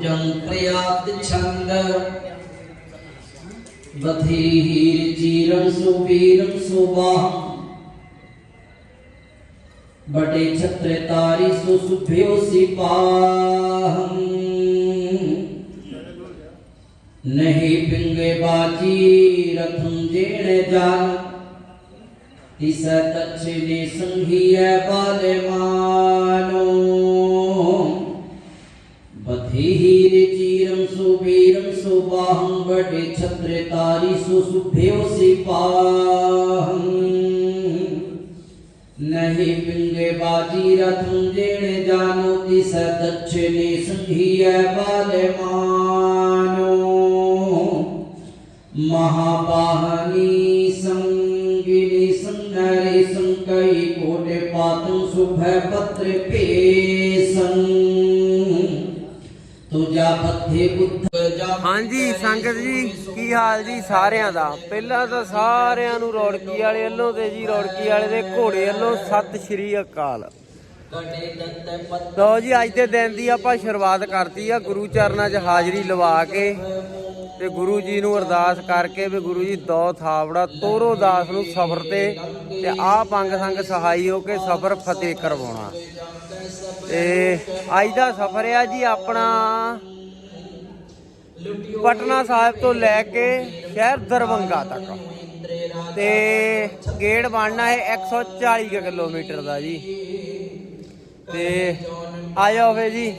ਭੋਜਨ ਪ੍ਰਿਆਤ ਛੰਦ ਬਥੀ ਹੀਰ ਚੀਰਨ ਸੁਬੀਰੰ ਸੁਬਾਹ ਬੜੇ ਛਤਰੇ ਤਾਰੀ ਸੁ ਸੁਭਿਓ ਸਿਪਾਹੰ ਨਹੀਂ ਪਿੰਗੇ ਬਾਜੀ ਰਥੰ ਜੇਣ ਜਾਨ ਤਿਸ ਤਛਨੇ ਸੁਬੀਰੰ ਸੁਬਾਹੰ ਬੜੇ ਛਤਰੇ ਤਾਰੀ ਸੁ ਸੁਭਿਓ ਸਿਪਾਹੰ ਨਹੀਂ ਪਿੰਗੇ ਬਾਜੀ ਰਥੰ ਜੇਣ ਜਾਨੋ ਤਿਸ ਦਛਨੇ ਸੰਘੀਐ ਬਾਲੇ ਮਾਨੋ। ਮਹਾਬਾਹਨੀ ਸੰਗਿਨੀ ਸੰਗਰੇ ਸੰਕਈ ਕੋਟੇ ਪਾਤੰ ਸੁਭੈ ਪਤਰ ਭੇਸੰ। ਤੁਜਾ ਪੱਥੇ ਬੁੱਧ ਜਾ ਹਾਂਜੀ, ਸੰਗਤ ਜੀ, ਕੀ ਹਾਲ ਜੀ ਸਾਰਿਆਂ ਦਾ? ਪਹਿਲਾਂ ਤਾਂ ਸਾਰਿਆਂ ਨੂੰ ਰੌੜਕੀ ਵਾਲੇ ਵੱਲੋਂ ਤੇ ਜੀ ਰੌੜਕੀ ਵਾਲੇ ਦੇ ਘੋੜੇ ਵੱਲੋਂ ਸਤਿ ਸ਼੍ਰੀ ਅਕਾਲ। ਗੜੇ ਜੀ, ਅੱਜ ਦੇ ਦਿਨ ਦੀ ਆਪਾਂ ਸ਼ੁਰੂਆਤ ਕਰਤੀ ਆ, ਗੁਰੂ ਚਰਨਾਂ 'ਚ ਹਾਜ਼ਰੀ ਲਵਾ ਕੇ ਤੇ ਗੁਰੂ ਜੀ ਨੂੰ ਅਰਦਾਸ ਕਰਕੇ ਵੀ ਗੁਰੂ ਜੀ ਦੋ ਥਾਵੜਾ ਤੋਰੋ ਦਾਸ ਨੂੰ ਸਫਰ ਤੇ ਤੇ ਆਹ ਪੰਗ ਸੰਗ ਸਹਾਈ ਹੋ ਕੇ ਸਫਰ ਫਤਿਹ ਕਰਵਾਉਣਾ। ਤੇ ਅੱਜ ਦਾ ਸਫਰ ਆ ਜੀ ਆਪਣਾ ਪਟਨਾ ਸਾਹਿਬ ਤੋਂ ਲੈ ਕੇ ਸ਼ਹਿਰ ਦਰਵੰਗਾ ਤੱਕ। ਤੇ ਗੇੜ ਬਣਨਾ ਹੈ 140 ਕੁ ਕਿਲੋਮੀਟਰ ਦਾ ਜੀ। ਤੇ ਆ ਜਾਓ ਫੇ ਜੀ।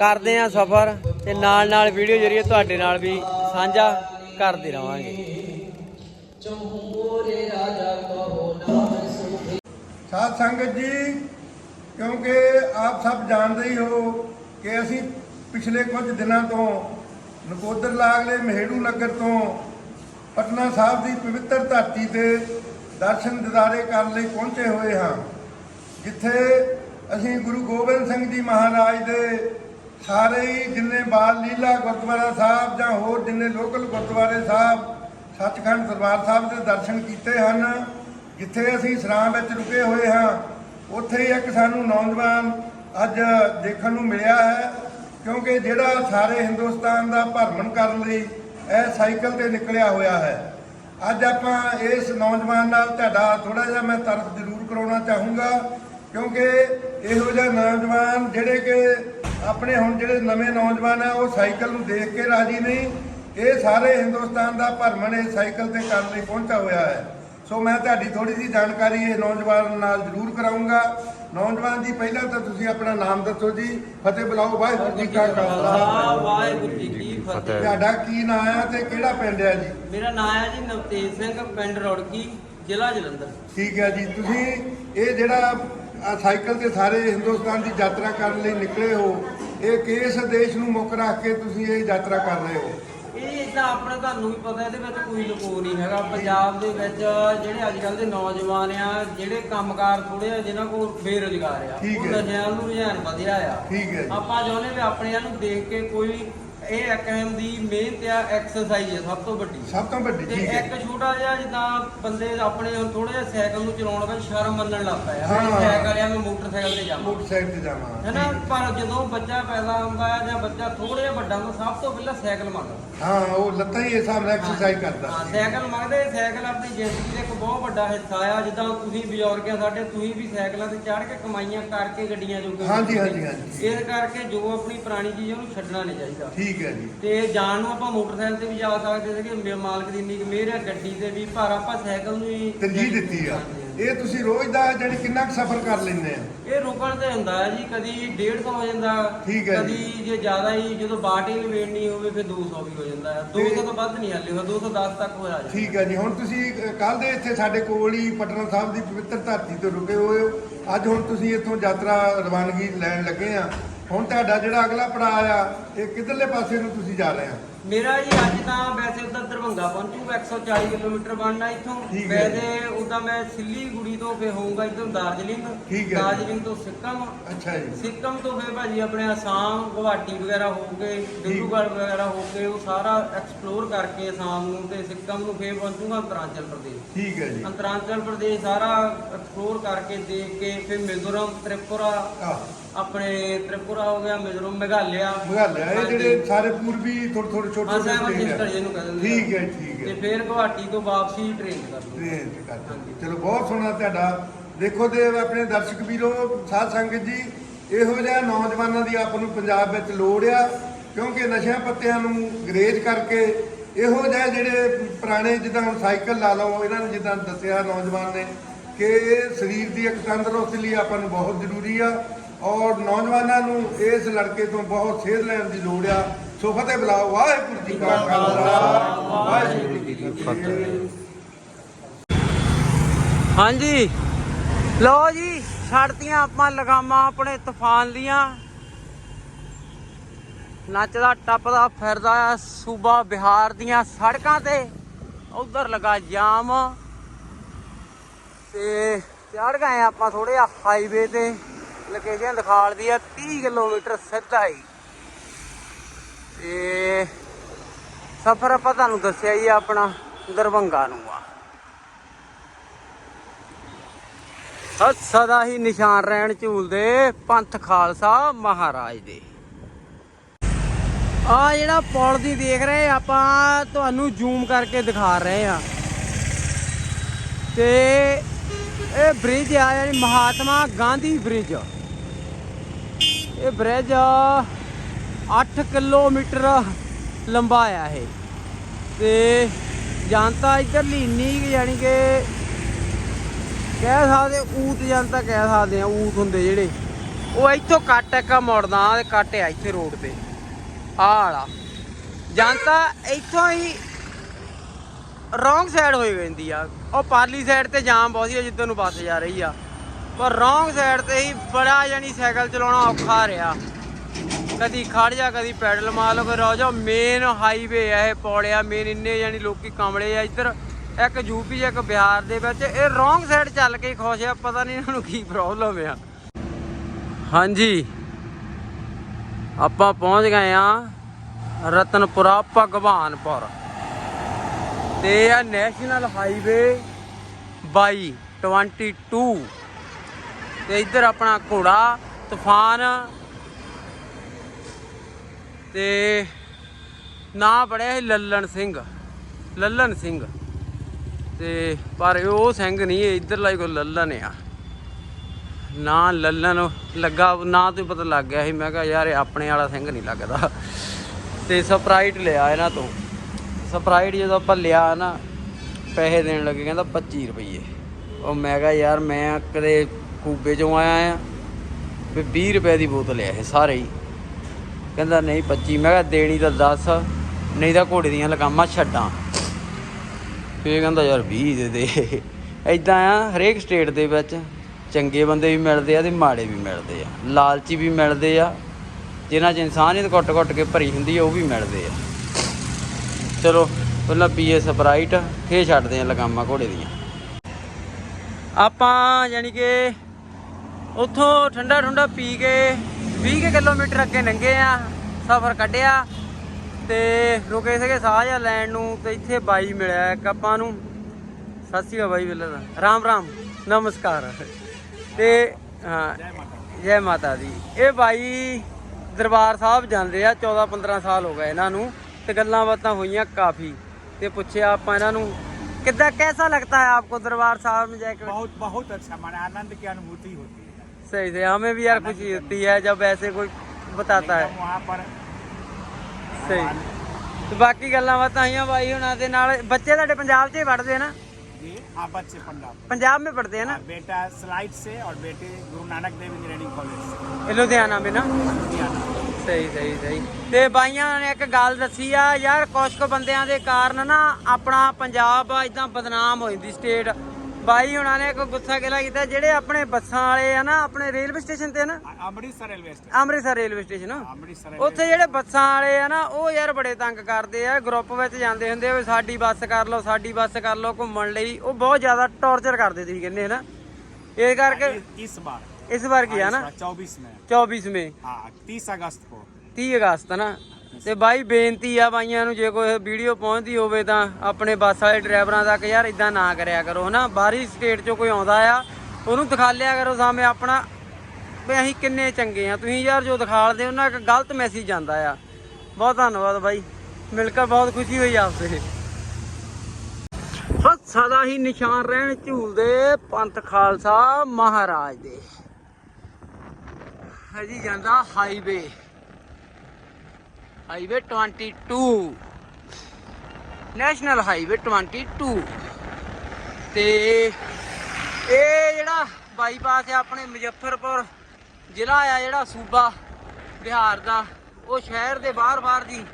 ਕਰਦੇ ਆ ਸਫ਼ਰ ਤੇ ਨਾਲ ਨਾਲ ਵੀਡੀਓ ਜਰੀਏ ਤੁਹਾਡੇ ਨਾਲ ਵੀ ਸਾਂਝਾ ਕਰਦੇ ਰਵਾਂਗੇ। ਚਹੁਰੇ ਰਾਜਾ ਕਹੋ ਨਾਮ ਸੁਖੀ ਸਾਧ ਸੰਗਤ ਜੀ, ਕਿਉਂਕਿ ਆਪ ਸਭ ਜਾਣਦੇ ਹੀ ਹੋ ਕਿ ਅਸੀਂ ਪਿਛਲੇ ਕੁਝ ਦਿਨਾਂ ਤੋਂ ਨਕੋਦਰ ਲਾਗਲੇ ਮਹੇੜੂ ਨਗਰ ਤੋਂ ਪਟਨਾ ਸਾਹਿਬ ਦੀ ਪਵਿੱਤਰ ਧਰਤੀ ਤੇ ਦਰਸ਼ਨ ਦਿਦਾਰੇ ਕਰਨ ਲਈ ਪਹੁੰਚੇ ਹੋਏ ਹਾਂ, ਜਿੱਥੇ ਅਸੀਂ ਗੁਰੂ ਗੋਬਿੰਦ ਸਿੰਘ ਜੀ ਮਹਾਰਾਜ ਦੇ ਸਾਰੇ ਹੀ ਜਿੰਨੇ ਬਾਲ ਲੀਲਾ ਗੁਰਦੁਆਰਾ ਸਾਹਿਬ ਜਾਂ ਹੋਰ ਜਿੰਨੇ ਲੋਕਲ ਗੁਰਦੁਆਰੇ ਸਾਹਿਬ, ਸੱਚਖੰਡ ਦਰਬਾਰ ਸਾਹਿਬ ਦੇ ਦਰਸ਼ਨ ਕੀਤੇ ਹਨ, ਜਿੱਥੇ ਅਸੀਂ ਸਰਾਂ ਵਿੱਚ ਰੁਕੇ ਹੋਏ ਹਾਂ, ਉੱਥੇ ਹੀ ਇੱਕ ਸਾਨੂੰ ਨੌਜਵਾਨ ਅੱਜ ਦੇਖਣ ਨੂੰ ਮਿਲਿਆ ਹੈ। ਕਿਉਂਕਿ ਜਿਹੜਾ ਸਾਰੇ ਹਿੰਦੁਸਤਾਨ ਦਾ ਭਰਮਣ ਕਰਨ ਲਈ ਇਹ ਸਾਈਕਲ ਤੇ ਨਿਕਲਿਆ ਹੋਇਆ ਹੈ। ਅੱਜ ਆਪਾਂ ਇਸ ਨੌਜਵਾਨ ਨਾਲ ਤੁਹਾਡਾ ਥੋੜਾ ਜਿਹਾ ਮੈਂ ਤਰਸ ਜ਼ਰੂਰ ਕਰਾਉਣਾ ਚਾਹੂੰਗਾ, ਕਿਉਂਕਿ ਇਹੋ ਜਿਹਾ ਨੌਜਵਾਨ ਜਿਹੜੇ ਕਿ ਆਪਣੇ ਹੁਣ ਜਿਹੜੇ ਨਵੇਂ ਨੌਜਵਾਨ ਆ, ਉਹ ਸਾਈਕਲ ਨੂੰ ਦੇਖ ਕੇ ਰਾਜੀ ਨਹੀਂ। ਇਹ ਸਾਰੇ ਹਿੰਦੁਸਤਾਨ ਦਾ ਭਰਮਣ ਇਹ ਸਾਈਕਲ ਤੇ ਕਰਨ ਲਈ ਪਹੁੰਚਾ ਹੋਇਆ ਹੈ। ਸੋ ਮੈਂ ਤੁਹਾਡੀ ਥੋੜੀ ਜਿਹੀ ਜਾਣਕਾਰੀ ਇਹ ਨੌਜਵਾਨ ਨਾਲ ਜ਼ਰੂਰ ਕਰਾਉਂਗਾ ਨੌਜਵਾਨ ਜੀ ਪਹਿਲਾਂ ਤਾਂ ਤੁਸੀਂ ਆਪਣਾ ਨਾਮ ਦੱਸੋ ਜੀ। ਫਤਿਹ ਬੁਲਾਓ ਵਾਹਿਗੁਰੂ ਜੀ ਕਾ ਖਾਲਸਾ। ਵਾਹਿਗੁਰੂ ਜੀ ਕੀ ਫਤਿਹ। ਤੁਹਾਡਾ ਕੀ ਨਾਮ ਹੈ ਤੇ ਕਿਹੜਾ ਪਿੰਡ ਹੈ ਜੀ? ਮੇਰਾ ਨਾਮ ਹੈ ਜੀ ਨਵਤੇਜ ਸਿੰਘ ਪਿੰਡ ਰੌੜਕੀ ਜ਼ਿਲ੍ਹਾ ਜਲੰਧਰ। ਠੀਕ ਹੈ ਜੀ। ਤੁਸੀਂ ਇਹ ਜਿਹੜਾ ਸਾਈਕਲ ਤੇ ਸਾਰੇ ਹਿੰਦੁਸਤਾਨ ਦੀ ਯਾਤਰਾ ਕਰਨ ਲਈ ਨਿਕਲੇ ਹੋ ਇਹ ਕਿਸ ਦੇਸ਼ ਨੂੰ ਮੁੱਖ ਰੱਖ ਕੇ ਤੁਸੀਂ ਇਹ ਯਾਤਰਾ ਕਰ ਰਹੇ ਹੋ? ਇਹ ਇਦਾਂ ਆਪਣਾ ਤੁਹਾਨੂੰ ਵੀ ਪਤਾ ਇਹਦੇ ਵਿੱਚ ਕੋਈ ਲੁਕੋ ਨਹੀਂ ਹੈਗਾ ਪੰਜਾਬ ਦੇ ਵਿੱਚ ਜਿਹੜੇ ਅੱਜ ਕੱਲ ਦੇ ਨੌਜਵਾਨ ਆ ਜਿਹੜੇ ਕੰਮਕਾਰ ਥੋੜੇ ਆ ਜਿਨ੍ਹਾਂ ਕੋਲ ਬੇਰੁਜ਼ਗਾਰ ਆ ਠੀਕ ਉਹ ਹੈ। ਨਸ਼ਿਆਂ ਨੂੰ ਰੁਝਾਨ ਵਧਿਆ ਆ ਠੀਕ ਹੈ ਜੀ। ਆਪਾਂ ਚਾਹੁੰਦੇ ਵੀ ਆਪਣਿਆਂ ਨੂੰ ਦੇਖ ਕੇ ਕੋਈ ਇਹ ਕਿਸਮ ਦੀ ਮਿਹਨਤ ਆ ਐਕਸਰਸਾਈਜ਼ ਆ ਸਭ ਤੋਂ ਵੱਡੀ। ਸਭ ਤੋਂ ਵੱਡੀ ਤੇ ਠੀਕ ਹੈ। ਇੱਕ ਛੋਟਾ ਜਿਹਾ ਜਿੱਦਾਂ ਬੰਦੇ ਆਪਣੇ ਹੁਣ ਥੋੜਾ ਜਿਹਾ ਸਾਈਕਲ ਨੂੰ ਚਲਾਉਣ ਵਿੱਚ ਸ਼ਰਮ ਮੰਨਣ ਲੱਗ ਪਿਆ ਹਾਂ। ਸਾਈਕਲ ਆ ਮੈਂ ਮੋਟਰਸਾਈਕਲ ਤੇ ਜਾਵਾਂ। ਮੋਟਰਸਾਈਕਲ ਤੇ ਜਾਵਾਂ ਹੈਨਾ ਪਰ ਜਦੋਂ ਬੱਚਾ ਪੈਦਾ ਹੁੰਦਾ ਹੈ ਜਾਂ ਬੱਚਾ ਥੋੜਾ ਜਿਹਾ ਵੱਡਾ ਹੁੰਦਾ ਸਭ ਤੋਂ ਪਹਿਲਾਂ ਸਾਈਕਲ ਮੰਗਦਾ ਹਾਂ ਉਹ ਲੱਤਾਂ ਹੀ ਇਸ ਨਾਲ ਐਕਸਰਸਾਈਜ਼ ਕਰਦਾ। ਹਾਂ ਸਾਈਕਲ ਮੰਗਦੇ ਸਾਈਕਲ ਆਪਣੀ ਜ਼ਿੰਦਗੀ ਦਾ ਇੱਕ ਬਹੁਤ ਵੱਡਾ ਹਿੱਸਾ ਆ। ਜਿੱਦਾਂ ਤੁਸੀਂ ਬਜ਼ੁਰਗ ਆ ਸਾਡੇ ਤੁਸੀਂ ਵੀ ਸਾਈਕਲਾਂ ਤੇ ਚੜ੍ਹ ਕੇ ਕਮਾਈਆਂ ਕਰਕੇ ਗੱਡੀਆਂ ਜੋਗੇ ਹਾਂਜੀ, ਹਾਂਜੀ, ਹਾਂਜੀ। ਇਸ ਕਰਕੇ ਜੋ ਆਪਣੀ ਪੁਰਾਣੀ ਚੀਜ਼ ਉਹਨੂੰ ਛੱਡਣਾ ਨਹੀਂ ਚਾਹੀਦਾ। ਠੀਕ ਹੈ ਜੀ। ਤੇ ਜਾਣ ਨੂੰ ਆਪਾਂ ਮੋਟਰਸਾਈਕਲ ਤੇ ਵੀ ਜਾ ਸਕਦੇ ਸੀਗੇ ਮਾਲਕ ਦੀ ਇੰਨੀ ਮਿਹਰ ਹੈ ਗੱਡੀ ਤੇ ਵੀ ਪਰ ਆਪਾਂ ਸਾਈਕਲ ਨੂੰ ਹੀ ਤਰਜੀਹ ਦਿੱਤੀ ਆ। ਇਹ ਤੁਸੀਂ ਰੋਜ਼ ਦਾ ਜਿਹੜੀ ਕਿੰਨਾ ਕੁ ਸਫ਼ਰ ਕਰ ਲੈਂਦੇ ਆ? ਇਹ ਰੁਕਣ ਤੇ ਹੁੰਦਾ ਹੈ ਜੀ ਕਦੀ 150 ਹੋ ਜਾਂਦਾ ਠੀਕ ਹੈ ਜੀ। ਕਦੀ ਜੇ। ਜ਼ਿਆਦਾ ਹੀ ਜਦੋਂ ਬਾਟ ਲਵੇੜਨੀ ਹੋਵੇ ਫਿਰ 200 ਵੀ ਹੋ ਜਾਂਦਾ ਹੈ। 200 ਤੋਂ ਵੱਧ ਨਹੀਂ ਹੱਲੇ 210 ਤੱਕ ਹੋ ਜਾਂਦਾ ਠੀਕ ਹੈ ਜੀ ਹੁਣ ਤੁਸੀਂ ਕੱਲ ਦੇ ਇੱਥੇ ਸਾਡੇ ਕੋਲ ਹੀ ਪਟਨਾ ਸਾਹਿਬ ਦੀ ਪਵਿੱਤਰ ਧਰਤੀ ਤੇ ਰੁਕੇ ਹੋਏ ਹੋ। ਅੱਜ ਹੁਣ ਤੁਸੀਂ ਇੱਥੋਂ ਯਾਤਰਾ ਰਵਾਨਗੀ ਲੈਣ ਲੱਗੇ ਆ। ਹੁਣ ਤੁਹਾਡਾ ਜਿਹੜਾ ਅਗਲਾ ਪੜਾਅ ਆ ਇਹ ਕਿੱਧਰਲੇ ਪਾਸੇ ਨੂੰ ਤੁਸੀਂ ਜਾ ਰਹੇ ਆ? ਮੇਰਾ ਜੀ ਅੱਜ ਤਾਂ ਵੈਸੇ ਉਧਰ ਦਰਭੰਗਾ ਪਹੁੰਚੂਗਾ 140 ਕਿਲੋਮੀਟਰ ਬਣਨਾ ਇੱਥੋਂ। ਠੀਕ ਹੈ। ਵੈਸੇ ਉਦਾਂ ਮੈਂ ਸਿੱਲੀਗੁੜੀ ਤੋਂ ਫੇ ਹੋਊਗਾ ਇੱਧਰ ਦਾਰਜਲਿੰਗ। ਠੀਕ ਹੈ। ਦਾਰਜਲਿੰਗ ਤੋਂ ਸਿੱਕਮ। ਅੱਛਾ ਜੀ। ਸਿੱਕਮ ਤੋਂ ਫੇ ਭਾਜੀ ਆਪਣੇ ਆਸਾਮ ਗੁਹਾਟੀ ਵਗੈਰਾ ਹੋ ਕੇ ਡਿਬਰੂਗੜ੍ਹ ਵਗੈਰਾ ਹੋ ਕੇ ਉਹ ਸਾਰਾ ਐਕਸਪਲੋਰ ਕਰਕੇ ਆਸਾਮ ਨੂੰ ਤੇ ਸਿੱਕਮ ਨੂੰ ਫੇ ਪਹੁੰਚੂਗਾ ਅੰਤਰਾਂਚਲ ਪ੍ਰਦੇਸ਼। ਠੀਕ ਹੈ ਜੀ। ਅੰਤਰਾਂਚਲ ਪ੍ਰਦੇਸ਼ ਸਾਰਾ ਐਕਸਪਲੋਰ ਕਰਕੇ ਦੇਖ ਕੇ ਫਿਰ ਮਿਜ਼ੋਰਮ ਤ੍ਰਿਪੁਰਾ ਆਪਣੇ ਤ੍ਰਿਪੁਰਾ ਹੋ ਗਿਆ ਮਿਜ਼ੋਰਮ ਮੇਘਾਲਿਆ ਮੇਘਾਲਿਆ ਇਹ। ਜਿਹੜੇ ਸਾਰੇ ਪੂਰਬੀ ਥੋੜੇ ਥੋੜੇ ਛੋਟੇ ਹਾਂ ਛੋਟੇ। ਜਿਹਨੂੰ ਕਹਿੰਦੇ ਠੀਕ ਹੈ ਠੀਕ ਤੇ ਹੈ ਫਿਰ ਗੁਹਾਟੀ ਤੋਂ ਵਾਪਸੀ ਟ੍ਰੇਨ ਕਰ ਲਓ ਟ੍ਰੇਨ ਕਰ। ਹਾਂਜੀ। ਚਲੋ ਬਹੁਤ ਸੋਹਣਾ ਤੁਹਾਡਾ ਦੇਖੋ ਤੇ ਆਪਣੇ ਦਰਸ਼ਕ ਵੀਰੋ ਸਾਧ ਸੰਗਤ ਜੀ ਇਹੋ ਜਿਹਾ ਨੌਜਵਾਨਾਂ ਦੀ ਆਪ ਨੂੰ ਪੰਜਾਬ ਵਿੱਚ ਲੋੜ ਆ ਕਿਉਂਕਿ ਨਸ਼ਿਆਂ ਪੱਤਿਆਂ ਨੂੰ ਗਰੇਜ ਕਰਕੇ ਇਹੋ ਜਿਹੇ ਜਿਹੜੇ ਪੁਰਾਣੇ ਜਿੱਦਾਂ ਹੁਣ ਸਾਈਕਲ ਲਾ ਲਓ ਇਹਨਾਂ ਨੇ ਜਿੱਦਾਂ ਦੱਸਿਆ ਨੌਜਵਾਨ ਨੇ ਕਿ ਸਰੀਰ ਦੀ ਇੱਕ ਤੰਦਰੁਸਤੀ ਲਈ ਆਪਾਂ ਨੂੰ ਬਹੁਤ ਜ਼ਰੂਰੀ ਆ ਔਰ ਨੌਜਵਾਨਾਂ ਨੂੰ ਇਸ ਲੜਕੇ ਤੋਂ ਬਹੁਤ ਸੇਧ ਲੈਣ ਦੀ ਲੋੜ ਆ। ਸੋ ਫਤਿਹ ਬੁਲਾਓ, ਵਾਹਿਗੁਰੂ ਜੀ ਕਾ ਖਾਲਸਾ। ਵਾਹਿਗੁਰੂ ਜੀ ਕੀ ਫਤਿਹ। ਹਾਂਜੀ। ਲਓ ਜੀ, ਛੱਡਤੀਆਂ ਆਪਾਂ ਲਗਾਮਾਂ ਆਪਣੇ ਤੂਫਾਨ ਦੀਆਂ। ਨੱਚਦਾ, ਟੱਪਦਾ, ਫਿਰਦਾ ਆ ਸੂਬਾ ਬਿਹਾਰ ਦੀਆਂ ਸੜਕਾਂ ਤੇ। ਉਧਰ ਲਗਾ ਜਾਮ। ਤੇ ਚੜ ਗਏ ਆਪਾਂ ਥੋੜੇ ਆ ਹਾਈਵੇ ਤੇ। ਲੋਕੇਸ਼ਨ ਦਿਖਾਲਦੀ ਆ 30 ਕਿਲੋਮੀਟਰ ਸਿੱਧਾ ਹੀ। ਤੇ ਸਫ਼ਰ ਆਪਾਂ ਤੁਹਾਨੂੰ ਦੱਸਿਆ ਹੀ ਆਪਣਾ ਦਰਭੰਗਾ ਨੂੰ ਆ। ਸਤ ਸਦਾ ਹੀ ਨਿਸ਼ਾਨ ਰਹਿਣ ਝੂਲਦੇ ਪੰਥ ਖਾਲਸਾ ਮਹਾਰਾਜ ਦੇ। ਆ ਜਿਹੜਾ ਪੁਲ ਦੀ ਦੇਖ ਰਹੇ ਆਪਾਂ, ਤੁਹਾਨੂੰ ਜ਼ੂਮ ਕਰਕੇ ਦਿਖਾ ਰਹੇ ਆ। ਤੇ ਇਹ ਬ੍ਰਿਜ ਆ, ਯਾਨੀ ਮਹਾਤਮਾ ਗਾਂਧੀ ਬ੍ਰਿਜ ਇਹ ਬ੍ਰਿਜ 8 ਕਿਲੋਮੀਟਰ ਲੰਬਾ ਆ ਇਹ। ਤੇ ਜਨਤਾ ਇਧਰਲੀ ਇੰਨੀ ਕੁ ਯਾਨੀ ਕਿ ਕਹਿ ਸਕਦੇ ਊਤ ਜਨਤਾ ਕਹਿ ਸਕਦੇ ਆ ਊਤ ਹੁੰਦੇ ਜਿਹੜੇ। ਉਹ ਇੱਥੋਂ ਕੱਟ ਇੱਕ ਮੁੜਦਾ ਤੇ ਕੱਟ ਆ ਇੱਥੇ ਰੋਡ ਤੇ। ਆਹ ਵਾਲਾ। ਜਨਤਾ ਇੱਥੋਂ ਹੀ ਰੋਂਗ ਸਾਈਡ ਹੋਈ ਜਾਂਦੀ ਆ। ਉਹ ਪਾਰਲੀ ਸਾਈਡ ਤੇ ਜਾਮ ਬਹੁਤ ਸੀ ਜਿੱਧਰ ਨੂੰ ਬੱਸ ਜਾ ਰਹੀ ਆ। ਪਰ ਰੋਂਗ ਸਾਈਡ ਤੇ ਹੀ ਬੜਾ ਯਾਨੀ ਸਾਈਕਲ ਚਲਾਉਣਾ ਔਖਾ ਰਿਹਾ। ਕਦੀ ਖੜ ਜਾ, ਕਦੀ ਪੈਡਲ ਮਾਰ ਲਓ ਕੋਈ ਰੋ ਜਾ ਮੇਨ ਹਾਈਵੇ ਆ ਇਹ ਪੌੜਿਆ ਮੇਨ ਇੰਨੇ ਯਾਨੀ ਲੋਕੀ ਕਮਲੇ ਆ। ਇੱਧਰ ਇੱਕ ਯੂਪੀ ਇੱਕ ਬਿਹਾਰ ਦੇ ਵਿੱਚ, ਇਹ ਰੋਂਗ ਸਾਈਡ ਚੱਲ ਕੇ ਖੁਸ਼ ਆ, ਪਤਾ ਨਹੀਂ ਇਹਨਾਂ ਨੂੰ ਕੀ ਪ੍ਰੋਬਲਮ ਆ। ਹਾਂਜੀ, ਆਪਾਂ ਪਹੁੰਚ ਗਏ ਆ ਰਤਨਪੁਰਾ ਭਗਵਾਨਪੁਰ। ਤੇ ਆ ਨੈਸ਼ਨਲ ਹਾਈਵੇ 22 22 ਤੇ ਇੱਧਰ ਆਪਣਾ ਘੋੜਾ, ਤੂਫਾਨ ਤੇ ਨਾਂ ਪੜਿਆ ਸੀ ਲੱਲਣ ਸਿੰਘ ਲੱਲਣ ਸਿੰਘ। ਤੇ ਪਰ ਉਹ ਸਿੰਘ ਨਹੀਂ, ਇਹ ਇੱਧਰਲਾ ਹੀ ਕੋਈ ਲੱਲਣ ਆ। ਨਾ ਲੱਲਣ ਲੱਗਾ, ਨਾ ਤੋਂ ਪਤਾ ਲੱਗ ਗਿਆ ਸੀ। ਮੈਂ ਕਿਹਾ ਯਾਰ ਆਪਣੇ ਵਾਲਾ ਸਿੰਘ ਨਹੀਂ ਲੱਗਦਾ। ਤੇ ਸਪਰਾਈਟ ਲਿਆ ਇਹਨਾਂ ਤੋਂ। ਸਪਰਾਈਟ ਜਦੋਂ ਆਪਾਂ ਲਿਆ ਨਾ, ਪੈਸੇ ਦੇਣ ਲੱਗੇ, ਕਹਿੰਦਾ 25 ਰੁਪਏ ਉਹ ਮੈਂ ਕਿਹਾ ਯਾਰ, ਮੈਂ ਕਦੇ ਕੂਬੇ ਚੋਂ ਆਇਆ ਆ, ਵੀ 20 ਰੁਪਏ ਦੀ ਬੋਤਲ ਆ ਇਹ ਸਾਰੇ ਹੀ। ਕਹਿੰਦਾ ਨਹੀਂ 25 ਮੈਂ ਕਿਹਾ ਦੇਣੀ ਤਾਂ 10 ਨਹੀਂ ਤਾਂ ਘੋੜੇ ਦੀਆਂ ਲਗਾਮਾਂ ਛੱਡਾਂ। ਫੇਰ ਕਹਿੰਦਾ ਯਾਰ 20 ਦੇ ਦੇ। ਐਦਾਂ ਆ, ਹਰੇਕ ਸਟੇਟ ਦੇ ਵਿੱਚ ਚੰਗੇ ਬੰਦੇ ਵੀ ਮਿਲਦੇ ਆ ਤੇ ਮਾੜੇ ਵੀ ਮਿਲਦੇ ਆ। ਲਾਲਚੀ ਵੀ ਮਿਲਦੇ ਆ। ਜਿਨ੍ਹਾਂ 'ਚ ਇਨਸਾਨੀਅਤ ਘੁੱਟ-ਘੁੱਟ ਕੇ ਭਰੀ ਹੁੰਦੀ ਆ, ਉਹ ਵੀ ਮਿਲਦੇ ਆ। ਚਲੋ, ਪਹਿਲਾਂ ਪੀਏ ਸਪਰਾਈਟ ਫੇਰ ਛੱਡਦੇ ਆ ਲਗਾਮਾਂ ਘੋੜੇ ਦੀਆਂ। ਆਪਾਂ ਯਾਨੀ ਕਿ ਉੱਥੋਂ ਠੰਡਾ ਠੰਡਾ ਪੀ ਕੇ 20 ਕੁ ਕਿਲੋਮੀਟਰ ਅੱਗੇ ਲੰਘੇ ਆ ਸਫ਼ਰ ਕੱਢਿਆ ਤੇ ਰੁਕੇ ਸੀਗੇ ਸਾਹ ਜਿਹਾ ਲੈਣ ਨੂੰ ਤੇ ਇੱਥੇ ਬਾਈ ਮਿਲਿਆ ਇੱਕ ਆਪਾਂ ਨੂੰ ਸਤਿ ਸ਼੍ਰੀ ਅਕਾਲ ਬਾਈ ਵੇਲੇ ਦਾ ਰਾਮ ਰਾਮ ਨਮਸਕਾਰ ਤੇ ਹਾਂ ਜੈ ਮਾਤਾ ਦੀ ਇਹ ਬਾਈ ਦਰਬਾਰ ਸਾਹਿਬ ਜਾਂਦੇ ਆ 14 15 ਸਾਲ ਹੋ ਗਏ ਇਹਨਾਂ ਨੂੰ ਤੇ ਗੱਲਾਂ ਬਾਤਾਂ ਹੋਈਆਂ ਕਾਫੀ ਤੇ ਪੁੱਛਿਆ ਆਪਾਂ ਇਹਨਾਂ ਨੂੰ ਕਿੱਦਾਂ कैसा लगता है आपको दरबार साहब में जाकर बहुत बहुत अच्छा माना आनंद की अनुभूति होती है सही से हमें भी यार खुशी होती है जब ऐसे कोई बताता है एकदम वहाँ पर ਸਹੀ ਤੇ ਬਾਕੀ ਗੱਲਾਂ ਬਾਤਾਂ ਆਈਆਂ ਬਾਈ ਹੁਣਾਂ ਦੇ ਨਾਲ ਬੱਚੇ ਤੁਹਾਡੇ ਪੰਜਾਬ 'ਚ ਹੀ ਪੜ੍ਹਦੇ ਨਾ जी हाँ बच्चे पंजाब ਪੰਜਾਬ में पढ़ते हैं ना बेटा स्लाइड से और बेटे गुरु नानक देव इंजीनियरिंग कॉलेज से ਇਹ ਲੁਧਿਆਣਾ में ना लुधियाना ਸਹੀ ਸਹੀ ਸਹੀ ਤੇ ਬਾਈਆਂ ਨੇ ਇੱਕ ਗੱਲ ਦੱਸੀ ਆ ਯਾਰ ਕੁਝ ਕੁ ਬੰਦਿਆਂ ਦੇ ਕਾਰਨ ਨਾ ਆਪਣਾ ਪੰਜਾਬ ਇਦਾਂ ਬਦਨਾਮ ਹੋ ਜਾਂਦੀ ਸਟੇਟ ਬਾਈ ਉਹਨਾਂ ਨੇ ਕੋਈ ਗੁੱਸਾ ਗਿਲਾ ਕੀਤਾ ਜਿਹੜੇ ਆਪਣੇ ਬੱਸਾਂ ਵਾਲੇ ਆ ਨਾ ਆਪਣੇ ਰੇਲਵੇ ਸਟੇਸ਼ਨ ਤੇ ਨਾ। Amritsar railway station. Amritsar railway station. ਉੱਥੇ ਜਿਹੜੇ ਬੱਸਾਂ ਵਾਲੇ ਆ ਨਾ ਉਹ ਯਾਰ ਬੜੇ ਤੰਗ ਕਰਦੇ ਆ ਗਰੁੱਪ ਵਿੱਚ ਜਾਂਦੇ ਹੁੰਦੇ ਆ ਸਾਡੀ ਬੱਸ ਕਰ ਲਓ ਸਾਡੀ ਬੱਸ ਕਰ ਲਓ ਘੁੰਮਣ ਲਈ। ਉਹ ਬਹੁਤ ਜ਼ਿਆਦਾ ਟੌਰਚਰ ਕਰਦੇ ਸੀ ਕਹਿੰਦੇ ਹੈ ਨਾ। ਇਸ ਕਰਕੇ ਇਸ ਵਾਰ। ਇਸ ਵਾਰ ਕੀ ਆ ਨਾ? 24 ਮੇ 24 ਮੇ ਹਾਂ 30 ਅਗਸਤ ਕੋ। 30 ਅਗਸਤ ਨਾ। ਤੇ ਬਾਈ ਬੇਨਤੀ ਆ ਬਾਈਆਂ ਨੂੰ, ਜੇ ਕੋਈ ਵੀਡੀਓ ਪਹੁੰਚਦੀ ਹੋਵੇ ਤਾਂ ਆਪਣੇ ਬੱਸ ਵਾਲੇ ਡਰਾਈਵਰਾਂ ਤੱਕ ਯਾਰ ਇਦਾਂ ਨਾ ਕਰਿਆ ਕਰੋ, ਹਨਾ? ਬਾਹਰੀ ਸਟੇਟ ਚੋਂ ਕੋਈ ਆਉਂਦਾ ਆ, ਉਹਨੂੰ ਦਿਖਾ ਲਿਆ ਕਰੋ ਸਾਹਮਣੇ ਆਪਣਾ, ਵੀ ਅਸੀਂ ਕਿੰਨੇ ਚੰਗੇ ਆ। ਤੁਸੀਂ ਯਾਰ ਜੋ ਦਿਖਾਲਦੇ ਉਹਨਾਂ ਇੱਕ ਗਲਤ ਮੈਸੇਜ ਜਾਂਦਾ ਆ। ਬਹੁਤ ਧੰਨਵਾਦ ਬਾਈ। ਮਿਲ ਕੇ ਬਹੁਤ ਖੁਸ਼ੀ ਹੋਈ ਆਪਸੇ। ਸੋ ਸਦਾ ਹੀ ਨਿਸ਼ਾਨ ਰਹਿਣ ਝੂਲਦੇ ਪੰਥ ਖਾਲਸਾ ਮਹਾਰਾਜ ਦੇ। ਹਜੀ ਜਾਂਦਾ ਹਾਈਵੇ ਹਾਈਵੇ 22 ਨੈਸ਼ਨਲ ਹਾਈਵੇ 22 ਤੇ ਇਹ ਜਿਹੜਾ ਬਾਈਪਾਸ ਆ ਆਪਣੇ ਮੁਜ਼ੱਫਰਪੁਰ ਜ਼ਿਲ੍ਹਾ ਆ, ਜਿਹੜਾ ਸੂਬਾ ਬਿਹਾਰ ਦਾ, ਉਹ ਸ਼ਹਿਰ ਦੇ ਬਾਹਰ-ਬਾਹਰ ਦੀ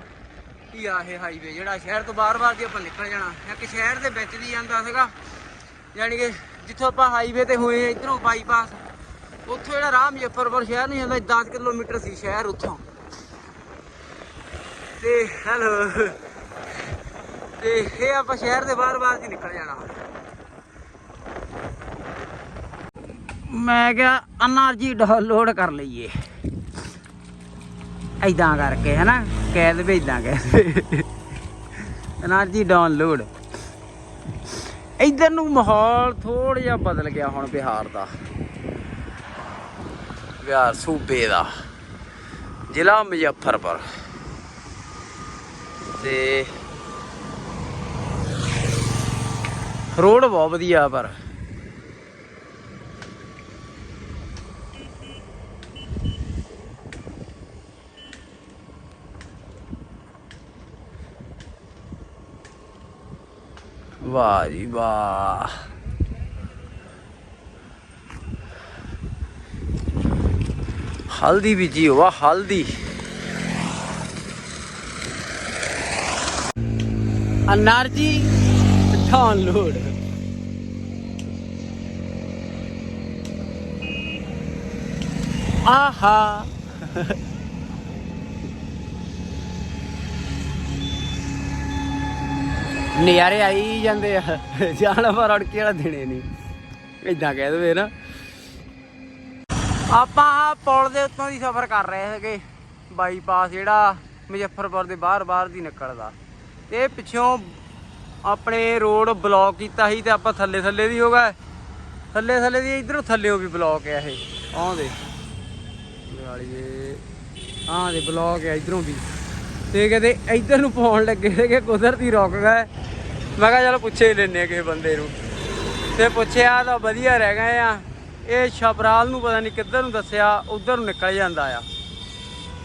ਹੀ ਆ ਇਹ ਹਾਈਵੇ, ਜਿਹੜਾ ਸ਼ਹਿਰ ਤੋਂ ਬਾਹਰ-ਬਾਹਰ ਦੀ ਆਪਾਂ ਨਿਕਲ ਜਾਣਾ। ਇੱਕ ਸ਼ਹਿਰ ਦੇ ਵਿੱਚ ਦੀ ਜਾਂਦਾ ਸੀਗਾ। ਯਾਨੀ ਕਿ ਜਿੱਥੋਂ ਆਪਾਂ ਹਾਈਵੇ ਤੇ ਹੋਏ ਇਧਰੋਂ ਬਾਈਪਾਸ। ਉੱਥੋਂ ਜਿਹੜਾ ਰਾਹ ਮੁਜ਼ੱਫਰਪੁਰ ਸ਼ਹਿਰ ਨਹੀਂ ਜਾਂਦਾ 10 ਕਿਲੋਮੀਟਰ ਸੀ ਸ਼ਹਿਰ ਉੱਥੋਂ। ਤੇ ਹੈਲੋ। ਤੇ ਇਹ ਆਪਾਂ ਸ਼ਹਿਰ ਦੇ ਬਾਹਰ-ਬਾਹਰ ਜੀ ਨਿਕਲ ਜਾਣਾ। ਮੈਂ ਕਿਹਾ ਅਨਰਜੀ ਡਾਊਨਲੋਡ ਕਰ ਲਈਏ। ਐਦਾਂ ਕਰਕੇ ਹੈਨਾ, ਕੈਦ ਭੇਜਾਂ ਕੈਦ। Energy download. ਇਧਰ ਨੂੰ ਮਾਹੌਲ ਥੋੜਾ ਜਿਹਾ ਬਦਲ ਗਿਆ ਹੁਣ ਬਿਹਾਰ ਦਾ। ਬਿਹਾਰ ਸੂਬੇ ਦਾ। ਜ਼ਿਲ੍ਹਾ ਮੁਜ਼ਫਰਪੁਰ। ਤੇ ਰੋਡ ਬਹੁਤ ਵਧੀਆ ਪਰ। ਵਾਹ ਜੀ ਵਾਹ। ਹਲਦੀ ਬੀਜੀ ਹੋਆ ਹਲਦੀ। એનર્જી ડાઉનલોડ આહા ਨਿਆਰੇ ਆਈ ਜਾਂਦੇ ਆ। ਜਾਣ ਪਰ ਅੜਕੇ ਵਾਲਾ ਦੇਣੇ ਨਹੀਂ। ਇਦਾਂ ਕਹਿ ਦਵੇ ਨਾ। ਆਪਾਂ ਆ ਪੁਲ ਦੇ ਉੱਤੋਂ ਦੀ ਸਫ਼ਰ ਕਰ ਰਹੇ ਹੈਗੇ। ਬਾਈਪਾਸ ਜਿਹੜਾ ਮੁਜ਼ੱਫਰਪੁਰ ਦੇ ਬਾਹਰ-ਬਾਹਰ ਦੀ ਨਿਕਲਦਾ ਤੇ ਪਿੱਛੋਂ ਆਪਣੇ ਰੋਡ ਬਲੌਕ ਕੀਤਾ ਸੀ ਤੇ ਆਪਾਂ ਥੱਲੇ ਥੱਲੇ ਦੀ ਹੋ ਗਏ। ਥੱਲੇ ਥੱਲੇ ਦੀ ਇਧਰੋਂ ਥੱਲੇੋਂ ਵੀ ਬਲੌਕ ਹੈ ਇਹ। ਆਹ ਦੇ ਵਾਲੀਏ ਆਹ ਦੇ ਬਲੌਕ ਹੈ ਇਧਰੋਂ ਵੀ। ਤੇ ਕਹਿੰਦੇ ਇਧਰ ਨੂੰ ਪਾਉਣ ਲੱਗੇ ਸੀਗੇ ਕੁਦਰਤੀ ਰੁਕ ਗਏ। ਮੈਂ ਕਿਹਾ ਚਲੋ ਪੁੱਛੇ ਹੀ ਲੈਨੇ ਆ ਕਿਸੇ ਬੰਦੇ ਨੂੰ। ਤੇ ਪੁੱਛਿਆ ਤਾਂ ਵਧੀਆ ਰਹਿ ਗਏ ਆ। ਇਹ ਛਪਰਾਲ ਨੂੰ ਪਤਾ ਨਹੀਂ ਕਿੱਧਰ ਨੂੰ ਦੱਸਿਆ, ਉਧਰ ਨੂੰ ਨਿਕਲ ਜਾਂਦਾ ਆ।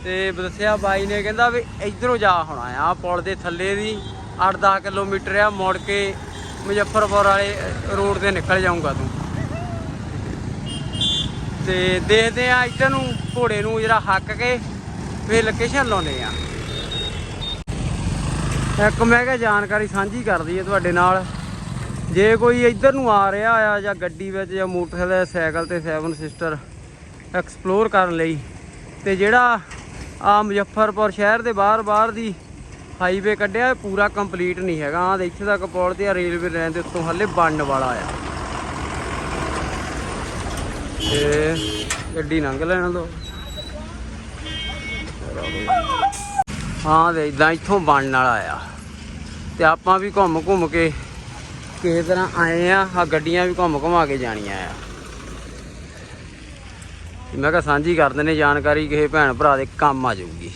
ਤੇ ਦੱਸਿਆ ਬਾਈ ਨੇ ਕਹਿੰਦਾ ਵੀ ਇਧਰੋਂ ਜਾ ਹੋਣਾ ਆ ਪੁਲ ਦੇ ਥੱਲੇ ਦੀ 8-10 ਕਿਲੋਮੀਟਰ ਆ, ਮੁੜ ਕੇ ਮੁਜ਼ੱਫਰਪੁਰ ਵਾਲੇ ਰੋਡ ਤੇ ਨਿਕਲ ਜਾਊਗਾ ਤੂੰ। ਤੇ ਦੇਖਦੇ ਆ ਇੱਧਰ ਨੂੰ, ਘੋੜੇ ਨੂੰ ਜਿਹੜਾ ਹੱਕ ਕੇ ਫੇਰ ਲੋਕੇਸ਼ਨ ਲਾਉਨੇ ਆ। ਇੱਕ ਮੈਂ ਕਿਹਾ ਜਾਣਕਾਰੀ ਸਾਂਝੀ ਕਰ ਦਈਏ ਤੁਹਾਡੇ ਨਾਲ। ਜੇ ਕੋਈ ਇੱਧਰ ਨੂੰ ਆ ਰਿਹਾ ਆ ਜਾਂ ਗੱਡੀ ਵਿੱਚ ਜਾਂ ਮੋਟਰਸਾਈਕਲ ਸਾਈਕਲ ਤੇ ਸੈਵਨ ਸਿਸਟਰ ਐਕਸਪਲੋਰ ਕਰਨ ਲਈ, ਤੇ ਜਿਹੜਾ ਆ ਮੁਜ਼ੱਫਰਪੁਰ ਸ਼ਹਿਰ ਦੇ ਬਾਹਰ ਬਾਹਰ ਦੀ ਹਾਈਵੇ ਕੱਢਿਆ ਪੂਰਾ ਕੰਪਲੀਟ ਨਹੀਂ ਹੈਗਾ। ਆ ਇੱਥੇ ਤੱਕ ਪੌੜ ਤੇ ਆ ਰੇਲਵੇ ਲਾਈਨ ਦੇ ਉੱਤੋਂ ਹੱਲੇ ਬਣਨ ਵਾਲਾ ਆ। ਤੇ ਗੱਡੀ ਲੰਘ ਲੈਣ ਦੋ। ਹਾਂ ਤੇ ਇਦਾਂ ਇੱਥੋਂ ਬਣਨ ਵਾਲਾ ਆ। ਤੇ ਆਪਾਂ ਵੀ ਘੁੰਮ ਘੁੰਮ ਕੇ ਕਿਸੇ ਤਰ੍ਹਾਂ ਆਏ ਆ ਆ ਗੱਡੀਆਂ ਵੀ ਘੁੰਮ ਘੁਮਾ ਕੇ ਜਾਣੀਆਂ ਆ। ਮੈਂ ਕਿਹਾ ਸਾਂਝੀ ਕਰ ਦਿੰਦੇ ਜਾਣਕਾਰੀ ਕਿਸੇ ਭੈਣ ਭਰਾ ਦੇ ਕੰਮ ਆ ਜਾਊਗੀ।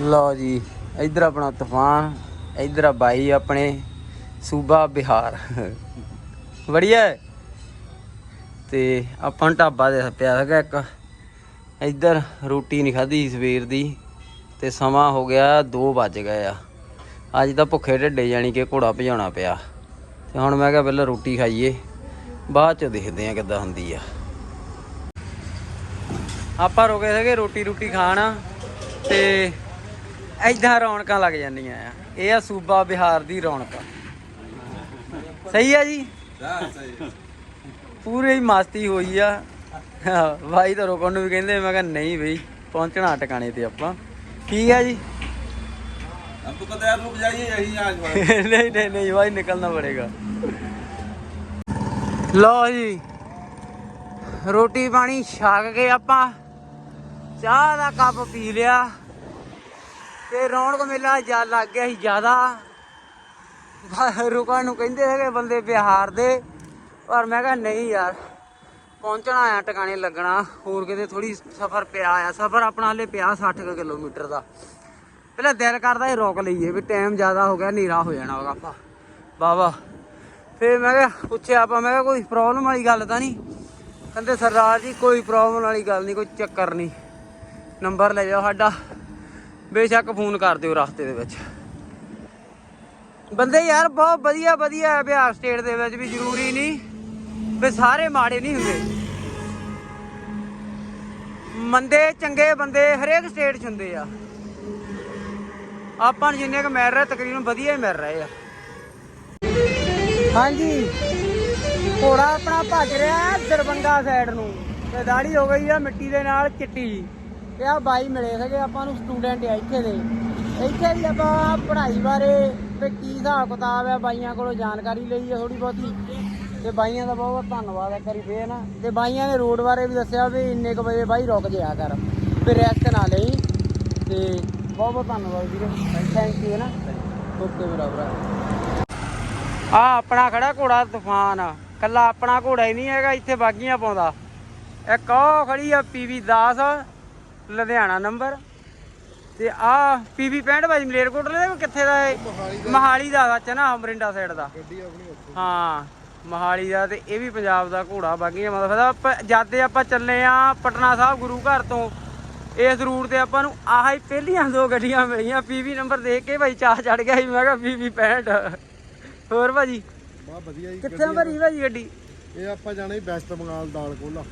ਲਓ ਜੀ, ਇੱਧਰ ਆਪਣਾ ਤੂਫਾਨ, ਇੱਧਰ ਆ ਬਾਈ ਆਪਣੇ, ਸੂਬਾ ਬਿਹਾਰ। ਵਧੀਆ ਹੈ। ਤੇ ਆਪਾਂ ਨੂੰ ਢਾਬਾ ਦੇ ਪਿਆ ਹੈਗਾ ਇੱਕ। ਇੱਧਰ ਰੋਟੀ ਨਹੀਂ ਖਾਧੀ ਸਵੇਰ ਦੀ, ਤੇ ਸਮਾਂ ਹੋ ਗਿਆ 2 ਵੱਜ ਗਏ ਆ। ਅੱਜ ਤਾਂ ਭੁੱਖੇ ਢਿੱਡੇ ਜਾਣੀ ਕਿ ਘੋੜਾ ਭਜਾਉਣਾ ਪਿਆ। ਤੇ ਹੁਣ ਮੈਂ ਕਿਹਾ ਪਹਿਲਾਂ ਰੋਟੀ ਖਾਈਏ। ਬਾਅਦ ਚ ਦੇਖਦੇ ਆ ਕਿੱਦਾਂ ਹੁੰਦੀ ਆ। ਆਪਾਂ ਰੁਕੇ ਸੀਗੇ ਰੋਟੀ ਰੋਟੀ ਖਾਣ ਤੇ ਐਦਾਂ ਰੌਣਕਾਂ ਲੱਗ ਜਾਂਦੀਆਂ ਆ। ਇਹ ਆ ਸੂਬਾ ਬਿਹਾਰ ਦੀ ਰੌਣਕ। ਸਹੀ ਆ ਜੀ? ਪੂਰੇ ਹੀ ਮਸਤੀ ਹੋਈ ਆ। ਭਾਈ ਤਾਂ ਰੋਕਣ ਨੂੰ ਵੀ ਕਹਿੰਦੇ ਮੈਂ ਕਿਹਾ ਨਹੀਂ ਬਈ ਪਹੁੰਚਣਾ ਟਿਕਾਣੇ ਤੇ ਆਪਾਂ। ਕੀ ਆ ਜੀ? ਆਪਕੋ ਪਤਾ ਹੈ ਰੁਕ ਜਾਈਏ ਯਹੀਂ ਆਜ ਨਹੀਂ ਨਹੀਂ ਨਹੀਂ ਭਾਈ ਨਿਕਲਣਾ ਪੜੇਗਾ। ਲੋ ਜੀ, ਰੋਟੀ ਪਾਣੀ ਛਕ ਕੇ ਆਪਾਂ ਚਾਹ ਦਾ ਕੱਪ ਪੀ ਲਿਆ ਤੇ ਰੌਣਕ ਮੇਲਾ ਜਾ ਲੱਗ ਗਿਆ ਸੀ ਜ਼ਿਆਦਾ। ਰੁਕਣ ਨੂੰ ਕਹਿੰਦੇ ਸੀਗੇ ਬੰਦੇ ਬਿਹਾਰ ਦੇ, ਪਰ ਮੈਂ ਕਿਹਾ ਨਹੀਂ ਯਾਰ, ਪਹੁੰਚਣਾ ਆ, ਟਿਕਾਣੇ ਲੱਗਣਾ। ਹੋਰ ਕਿਤੇ ਥੋੜੀ ਸਫ਼ਰ ਪਿਆ ਆ, ਸਫ਼ਰ ਆਪਣਾ ਹਲੇ ਪਿਆ 60 ਕੁ ਕਿਲੋਮੀਟਰ ਦਾ। ਪਹਿਲਾਂ ਦਿਲ ਕਰਦਾ ਇਹ ਰੋਕ ਲਈਏ, ਵੀ ਟਾਈਮ ਜ਼ਿਆਦਾ ਹੋ ਗਿਆ, ਹਨੇਰਾ ਹੋ ਜਾਣਾ ਹੋਗਾ ਆਪਾਂ। ਵਾਵਾ ਫੇਰ ਮੈਂ ਕਿਹਾ, ਪੁੱਛਿਆ ਆਪਾਂ, ਮੈਂ ਕਿਹਾ ਕੋਈ ਪ੍ਰੋਬਲਮ ਵਾਲੀ ਗੱਲ ਤਾਂ ਨਹੀਂ? ਕਹਿੰਦੇ, ਸਰਦਾਰ ਜੀ, ਕੋਈ ਪ੍ਰੋਬਲਮ ਵਾਲੀ ਗੱਲ ਨਹੀਂ, ਕੋਈ ਚੱਕਰ ਨਹੀਂ। ਨੰਬਰ ਲੈ ਜਾਓ ਸਾਡਾ। ਬੇਸ਼ੱਕ ਫੋਨ ਕਰ ਦਿਓ ਰਸਤੇ ਦੇ ਵਿੱਚ। ਬੰਦੇ ਯਾਰ, ਬਹੁਤ ਵਧੀਆ ਵਧੀਆ ਹੈ ਬਿਹਾਰ ਸਟੇਟ ਦੇ ਵਿੱਚ ਵੀ, ਜ਼ਰੂਰੀ ਨਹੀਂ ਵੀ ਸਾਰੇ ਮਾੜੇ ਨਹੀਂ ਹੁੰਦੇ। ਮੰਦੇ, ਚੰਗੇ ਬੰਦੇ ਹਰੇਕ ਸਟੇਟ 'ਚ ਹੁੰਦੇ ਆ। ਆਪਾਂ ਨੂੰ ਜਿੰਨੇ ਕੁ ਮਿਲ ਰਹੇ ਤਕਰੀਬਨ ਵਧੀਆ ਹੀ ਮਿਲ ਰਹੇ ਆ ਹਾਂਜੀ। ਘੋੜਾ ਆਪਣਾ ਭੱਜ ਰਿਹਾ ਦਰਬੰਗਾ ਸਾਈਡ ਨੂੰ। ਤੇ ਦਾੜੀ ਹੋ ਗਈ ਆ ਮਿੱਟੀ ਦੇ ਨਾਲ ਚਿੱਟੀ। ਤੇ ਆ ਬਾਈ ਮਿਲੇ ਸੀਗੇ ਆਪਾਂ ਨੂੰ ਸਟੂਡੈਂਟ ਆ ਇੱਥੇ ਦੇ। ਇੱਥੇ ਵੀ ਆਪਾਂ ਪੜ੍ਹਾਈ ਬਾਰੇ ਤੇ ਕੀ ਹਿਸਾਬ ਕਿਤਾਬ ਆ ਬਾਈਆਂ ਕੋਲੋਂ ਜਾਣਕਾਰੀ ਲਈ ਆ ਥੋੜੀ ਬਹੁਤੀ। ਤੇ ਬਾਈਆਂ ਦਾ ਬਹੁਤ ਬਹੁਤ ਧੰਨਵਾਦ ਇੱਕ ਵਾਰੀ ਫੇਰ ਨਾ। ਤੇ ਬਾਈਆਂ ਨੇ ਰੋਡ ਬਾਰੇ ਵੀ ਦੱਸਿਆ ਵੀ ਇੰਨੇ ਕੁ ਵਜੇ ਬਾਈ ਰੁਕ ਜਿਆ ਕਰ। ਫਿਰ ਰੈਸਟ ਨਾ ਲਈ। ਤੇ ਬਹੁਤ ਬਹੁਤ ਧੰਨਵਾਦ ਵੀਰੇ। ਥੈਂਕ ਯੂ ਹੈ ਨਾ। ਓਕੇ ਮੇਰਾ ਭਰਾ ਆ ਆਪਣਾ ਖੜਾ ਘੋੜਾ ਤੂਫਾਨ ਆ। ਕੱਲਾ ਆਪਣਾ ਘੋੜਾ ਹੀ ਨਹੀਂ ਹੈਗਾ ਇੱਥੇ ਬਾਗੀਆਂ ਪਾਉਂਦਾ। ਇੱਕ ਉਹ ਖੜੀ ਆ ਪੀਵੀ 10 ਲੁਧਿਆਣਾ ਨੰਬਰ। ਤੇ ਆ ਪੀਵੀ 65 ਬਾਈ ਮਲੇਰਕੋਟਲੇ ਦਾ ਕਿੱਥੇ ਦਾ ਹੈ ਮਹਾਲੀ ਦਾ। ਸੱਚ ਨਾ ਅਮਰਿੰਡਾ ਸਾਈਡ ਦਾ। ਹਾਂ ਮਹਾਲੀ ਦਾ ਤੇ ਇਹ ਵੀ ਪੰਜਾਬ ਦਾ ਘੋੜਾ ਬਾਗੀਆਂ ਆਪਾਂ ਜਾਂਦੇ ਆਪਾਂ ਚੱਲੇ ਆ ਪਟਨਾ ਸਾਹਿਬ ਗੁਰੂ ਘਰ ਤੋਂ ਇਸ ਰੂਟ ਤੇ ਆਪਾਂ ਨੂੰ ਆਹ ਹੀ ਪਹਿਲੀਆਂ ਦੋ ਗੱਡੀਆਂ ਮਿਲੀਆਂ। ਪੀਵੀ ਨੰਬਰ ਦੇਖ ਕੇ ਭਾਈ ਚਾਹ ਚੜ ਗਿਆ ਸੀ ਮੈਂ ਕਿਹਾ ਪੀਵੀ 65 ਹੋਰ ਭਾਜੀ? ਬਹੁਤ ਵਧੀਆ ਜੀ ਕਿੱਥੇ ਭਰੀ ਭਾਜੀ ਗੱਡੀ? ਇਹ ਆਪਾਂ ਜਾਣਾ ਜੀ ਵੈਸਟ ਬੰਗਾਲ ਦਾਲ ਕੋਲਾ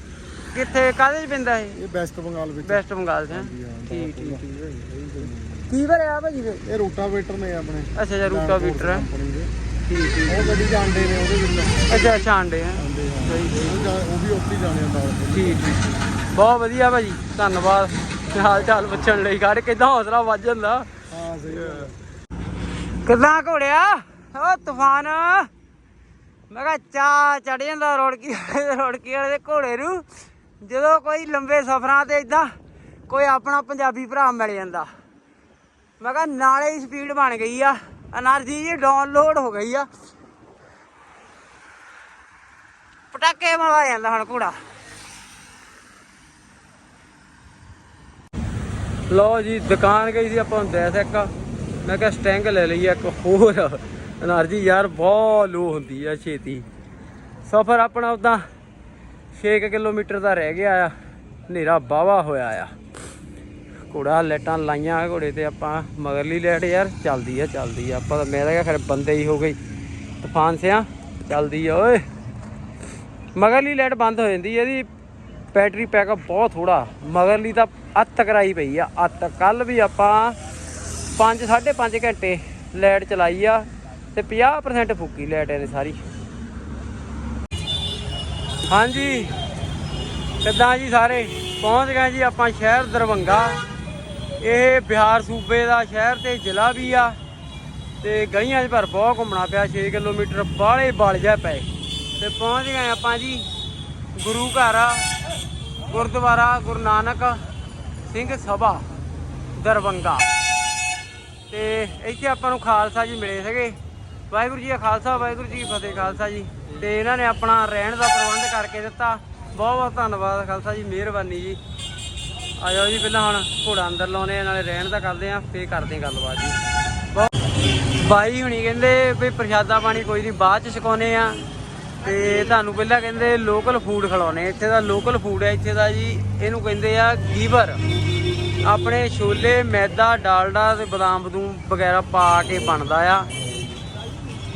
ਕਿੱਥੇ ਕਾਹਦੇ ਚ ਪੈਂਦਾ ਇਹ? ਇਹ ਵੈਸਟ ਬੰਗਾਲ ਵਿੱਚ। ਵੈਸਟ ਬੰਗਾਲ ਚ ਹੈਂ? ਠੀਕ ਠੀਕ ਠੀਕ ਭਾਜੀ ਕੀ ਭਰਿਆ ਭਾਜੀ ਫਿਰ? ਇਹ ਰੋਟਾਵੇਟਰ ਨੇ ਆਪਣੇ। ਅੱਛਾ ਅੱਛਾ ਰੂਟਾ ਬੀਟਰ ਹੈ। ਕੰਪਨੀ ਦੇ। ਠੀਕ ਠੀਕ ਉਹ ਗੱਡੀ ਜਾਂਦੇ ਨੇ ਉਹਦੇ ਵਿੱਚ। ਅੱਛਾ ਅੱਛਾ ਆਂਡੇ ਹੈ। ਆਂਦੇ ਆ ਉਹ ਜਾ- ਉਹ ਵੀ ਉੱਥੇ ਹੀ ਜਾਣੇ ਆ ਦਾਲ ਕੋਲ ਠੀਕ ਠੀਕ। ਬਹੁਤ ਵਧੀਆ ਭਾਜੀ। ਧੰਨਵਾਦ। ਹਾਲ ਚਾਲ ਪੁੱਛਣ ਲਈ। ਕੱਢ ਕਿਦਾਂ ਹੌਸਲਾ ਵੱਜ ਜਾਂਦਾ। ਹਾਂ ਸਹੀ ਗੱਲ ਆ। ਕਿੱਦਾਂ ਘੋੜਿਆ? ਓ ਤੂਫਾਨ। ਮੈਂ ਕਿਹਾ ਚਾ ਚੜ ਜਾਂਦਾ ਰੋੜਕੀ ਰੋੜਕੀ ਵਾਲੇ ਦੇ ਘੋੜੇ ਨੂੰ। ਜਦੋਂ ਕੋਈ ਲੰਬੇ ਸਫ਼ਰਾਂ ਤੇ ਇਦਾਂ ਕੋਈ ਆਪਣਾ ਪੰਜਾਬੀ ਭਰਾ ਮਿਲ ਜਾਂਦਾ। ਮੈਂ ਕਿਹਾ, ਨਾਲੇ ਹੀ ਸਪੀਡ ਬਣ ਗਈ ਆ। એનર્ਜੀ ਜੀ ਡਾਊਨਲੋਡ ਹੋ ਗਈ ਆ। ਪਟਾਕੇ ਮਾਰ ਜਾਂਦਾ ਹੁਣ ਘੋੜਾ। ਲਓ ਜੀ, ਦੁਕਾਨ ਗਈ ਸੀ ਆਪਾਂ ਹੁੰਦੇ ਦੇਖ ਇੱਕ ਮੈਂ ਕਿਹਾ, ਸਟੈਂਗ ਲੈ ਲਈ ਇੱਕ ਹੋਰ। એનર્ਜੀ ਯਾਰ ਬਹੁਤ ਲੋ ਹੁੰਦੀ ਆ ਛੇਤੀ। ਸਫ਼ਰ ਆਪਣਾ ਉਦਾਂ 6 ਕਿਲੋਮੀਟਰ ਦਾ ਰਹਿ ਗਿਆ ਆ, ਹਨੇਰਾ ਬਾਵਾ ਹੋਇਆ ਆ। ਘੋੜਾ ਲੈਟਾਂ ਲਾਈਆਂ, ਘੋੜੇ ਤੇ ਆਪਾਂ ਮਗਰਲੀ ਲੈਟ ਯਾਰ ਚੱਲਦੀ ਆ ਚੱਲਦੀ ਆ। ਆਪਾਂ ਮੈਂ ਤਾਂ ਖੈਰ ਬੰਦੇ ਹੀ ਹੋ ਗਈ ਤੂਫਾਨ ਸਿਆ, ਚੱਲਦੀ ਆ, ਓਏ। ਮਗਰਲੀ ਲੈਟ ਬੰਦ ਹੋ ਜਾਂਦੀ ਇਹਦੀ ਬੈਟਰੀ ਪੈਕਅਪ ਬਹੁਤ ਥੋੜਾ ਮਗਰਲੀ ਤਾਂ ਅੱਤ ਕਰਾਈ ਪਈ ਆ, ਅੱਤ। ਕੱਲ ਵੀ ਆਪਾਂ 5 5.5 ਘੰਟੇ ਲੈਟ ਚਲਾਈ ਆ। ਤੇ 50% ਫੁੱਕੀ ਲਾਈਟ ਇਹਨੇ ਸਾਰੀ। ਹਾਂਜੀ। ਕਿੱਦਾਂ ਜੀ ਸਾਰੇ? ਪਹੁੰਚ ਗਏ ਜੀ ਆਪਾਂ ਸ਼ਹਿਰ ਦਰਵੰਗਾ ਇਹ ਬਿਹਾਰ ਸੂਬੇ ਦਾ ਸ਼ਹਿਰ ਤੇ ਜ਼ਿਲ੍ਹਾ ਵੀ ਆ। ਤੇ ਗਲੀਆਂ 'ਚ ਪਰ ਬਹੁਤ ਘੁੰਮਣਾ ਪਿਆ 6 ਕਿਲੋਮੀਟਰ ਬਾਹਲੇ ਬਲ ਜਾ ਪਏ। ਤੇ ਪਹੁੰਚ ਗਏ ਆਪਾਂ ਜੀ ਗੁਰੂ ਘਰ ਆ, ਗੁਰਦੁਆਰਾ, ਗੁਰੂ ਨਾਨਕ ਸਿੰਘ ਸਭਾ ਦਰਵੰਗਾ ਤੇ ਇੱਥੇ ਆਪਾਂ ਨੂੰ ਖਾਲਸਾ ਜੀ ਮਿਲੇ ਸੀਗੇ। ਵਾਹਿਗੁਰੂ ਜੀ ਕਾ ਖਾਲਸਾ, ਵਾਹਿਗੁਰੂ ਜੀ ਕੀ ਫਤਿਹ ਖਾਲਸਾ ਜੀ। ਤੇ ਇਹਨਾਂ ਨੇ ਆਪਣਾ ਰਹਿਣ ਦਾ ਪ੍ਰਬੰਧ ਕਰਕੇ ਦਿੱਤਾ। ਬਹੁਤ ਬਹੁਤ ਧੰਨਵਾਦ ਖਾਲਸਾ ਜੀ, ਮਿਹਰਬਾਨੀ ਜੀ। ਆ ਜਾਓ ਜੀ, ਪਹਿਲਾਂ ਹੁਣ ਘੋੜਾ ਅੰਦਰ ਲਾਉਨੇ ਆ, ਨਾਲੇ ਰਹਿਣ ਦਾ ਕਰਦੇ ਆ, ਫੇਰ ਕਰਦੇ ਗੱਲਬਾਤ ਜੀ। ਬਹੁਤ ਬਾਈ ਹੁਣੀ ਕਹਿੰਦੇ ਵੀ ਪ੍ਰਸ਼ਾਦਾ ਪਾਣੀ ਕੋਈ ਨਹੀਂ, ਬਾਅਦ ਚ ਛਕਾਉਨੇ ਆ। ਤੇ ਤੁਹਾਨੂੰ ਪਹਿਲਾਂ ਕਹਿੰਦੇ ਲੋਕਲ ਫੂਡ ਖਿਲਾਉਣੇ ਇੱਥੇ ਦਾ ਲੋਕਲ ਫੂਡ ਹੈ ਇੱਥੇ ਦਾ ਜੀ, ਇਹਨੂੰ ਕਹਿੰਦੇ ਆ ਗੀਵਰ। ਆਪਣੇ ਛੋਲੇ, ਮੈਦਾ, ਡਾਲਡਾ ਤੇ ਬਦਾਮ ਬਦੂਮ ਵਗੈਰਾ ਪਾ ਕੇ ਬਣਦਾ ਆ।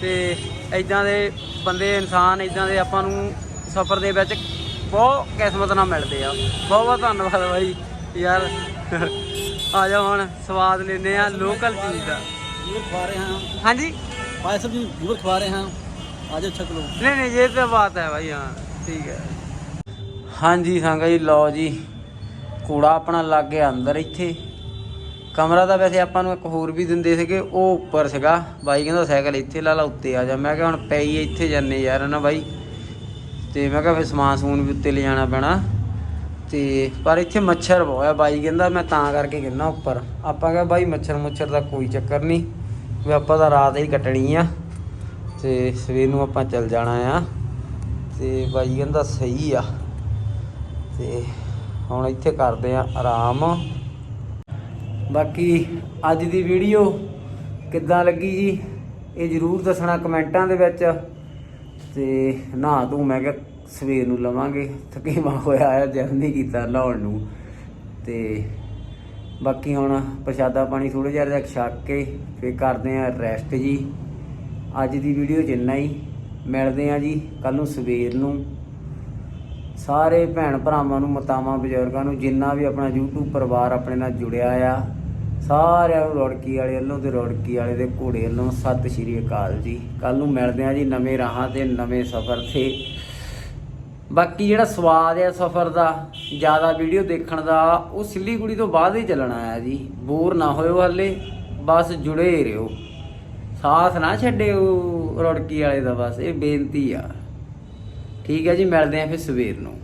ਤੇ ਇਦਾਂ ਦੇ ਬੰਦੇ ਇਨਸਾਨ ਇਦਾਂ ਦੇ ਆਪਾਂ ਨੂੰ ਸਫ਼ਰ ਦੇ ਵਿੱਚ ਬਹੁਤ ਕਿਸਮਤ ਨਾਲ ਮਿਲਦੇ ਆ। ਬਹੁਤ ਬਹੁਤ ਧੰਨਵਾਦ ਬਾਈ ਯਾਰ। ਆ ਜਾ ਹੁਣ ਸਵਾਦ ਲੈਨੇ ਆ ਲੋਕਲ ਚੀਜ਼ ਦਾ। ਜੀਵਰ ਖਵਾ ਰਹੇ ਹਾਂ। ਹਾਂਜੀ? ਭਾਈ ਸਾਹਿਬ ਜੀ ਜੀਵਰ ਖਵਾ ਰਹੇ ਹਾਂ। ਆ ਜਾਓ ਛਕ ਲਓ। ਨਹੀਂ ਨਹੀਂ ਇਹ ਤਾਂ ਬਾਤ ਹੈ ਬਾਈ ਹਾਂ ਠੀਕ ਹੈ। ਹਾਂਜੀ ਸੰਗਾ ਜੀ ਲਓ ਜੀ। ਕੂੜਾ ਆਪਣਾ ਲੱਗ ਗਿਆ ਅੰਦਰ ਇੱਥੇ। ਕਮਰਾ ਤਾਂ ਵੈਸੇ ਆਪਾਂ ਨੂੰ ਇੱਕ ਹੋਰ ਵੀ ਦਿੰਦੇ ਸੀਗੇ, ਉਹ ਉੱਪਰ ਸੀਗਾ। ਬਾਈ ਕਹਿੰਦਾ ਸਾਈਕਲ ਇੱਥੇ ਲਾ ਲਾ, ਉੱਤੇ ਆ ਜਾ। ਮੈਂ ਕਿਹਾ ਹੁਣ ਪਈ ਇੱਥੇ ਜਾਂਦੇ ਯਾਰ ਨਾ ਬਾਈ। ਤੇ ਮੈਂ ਕਿਹਾ ਫਿਰ ਸਮਾਨ ਸਮੂਨ ਵੀ ਉੱਤੇ ਲੈ ਪੈਣਾ। ਤੇ ਪਰ ਇੱਥੇ ਮੱਛਰ ਬਹੁਤ ਆ ਬਾਈ ਕਹਿੰਦਾ, ਮੈਂ ਤਾਂ ਕਰਕੇ ਕਹਿੰਦਾ ਉੱਪਰ। ਆਪਾਂ ਕਿਹਾ ਬਾਈ ਮੱਛਰ ਮੁੱਛਰ ਦਾ ਕੋਈ ਚੱਕਰ ਨਹੀਂ, ਵੀ ਆਪਾਂ ਤਾਂ ਰਾਤ ਹੀ ਕੱਟਣੀ ਆ। ਤੇ ਸਵੇਰ ਨੂੰ ਆਪਾਂ ਚੱਲ ਜਾਣਾ ਆ। ਤੇ ਬਾਈ ਕਹਿੰਦਾ ਸਹੀ ਆ। ਤੇ ਹੁਣ ਇੱਥੇ ਕਰਦੇ ਆ ਆਰਾਮ। ਬਾਕੀ ਅੱਜ ਦੀ ਵੀਡੀਓ ਕਿੱਦਾਂ ਲੱਗੀ ਜੀ, ਇਹ ਜਰੂਰ ਦੱਸਣਾ ਕਮੈਂਟਾਂ ਦੇ ਵਿੱਚ ਤੇ ਨਾ ਤੂੰ ਮੈਂ ਕਿਹਾ ਸਵੇਰ ਨੂੰ ਲਵਾਂਗੇ, ਥਕੇਵਾ ਹੋਇਆ ਆ ਜਦ ਨਹੀਂ ਕੀਤਾ ਲਾਉਣ ਨੂੰ ਤੇ ਬਾਕੀ ਹੁਣ ਪ੍ਰਸ਼ਾਦਾ ਪਾਣੀ ਥੋੜਾ ਜਿਹਾ ਜਿਹਾ ਛੱਕ ਕੇ ਫੇਰ ਕਰਦੇ ਆ ਰੈਸਟ ਜੀ। ਅੱਜ ਦੀ ਵੀਡੀਓ ਜਿੰਨਾ ਹੀ, ਮਿਲਦੇ ਆ ਜੀ ਕੱਲ ਨੂੰ ਸਵੇਰ ਨੂੰ। ਸਾਰੇ ਭੈਣ ਭਰਾਵਾਂ ਨੂੰ, ਮਤਾਵਾਂ, ਬਜ਼ੁਰਗਾਂ ਨੂੰ, ਜਿੰਨਾ ਵੀ ਆਪਣਾ YouTube ਪਰਿਵਾਰ ਆਪਣੇ ਨਾਲ ਜੁੜਿਆ ਆ ਸਾਰਿਆਂ ਨੂੰ ਰੌੜਕੀ ਵਾਲੇ ਵੱਲੋਂ ਤੇ ਰੌੜਕੀ ਵਾਲੇ ਦੇ ਘੋੜੇ ਵੱਲੋਂ ਸਤਿ ਸ਼੍ਰੀ ਅਕਾਲ ਜੀ। ਕੱਲ ਨੂੰ ਮਿਲਦੇ ਆ ਜੀ ਨਵੇਂ ਰਾਹਾਂ ਤੇ, ਨਵੇਂ ਸਫ਼ਰ ਤੇ। ਬਾਕੀ ਜਿਹੜਾ ਸਵਾਦ ਹੈ ਸਫ਼ਰ ਦਾ, ਜ਼ਿਆਦਾ ਵੀਡੀਓ ਦੇਖਣ ਦਾ, ਉਹ ਸਿੱਲੀਗੁੜੀ ਤੋਂ ਬਾਅਦ ਹੀ ਚੱਲਣਾ ਆ ਜੀ। ਬੋਰ ਨਾ ਹੋਇਓ ਹੱਲੇ, ਬਸ ਜੁੜੇ ਹੀ ਰਹੋ। ਸਾਥ ਨਾ ਛੱਡਿਓ ਰੌੜਕੀ ਵਾਲੇ ਦਾ ਬਸ, ਇਹ ਬੇਨਤੀ ਆ। ਠੀਕ ਹੈ ਜੀ, ਮਿਲਦੇ ਆ ਫਿਰ ਸਵੇਰ ਨੂੰ।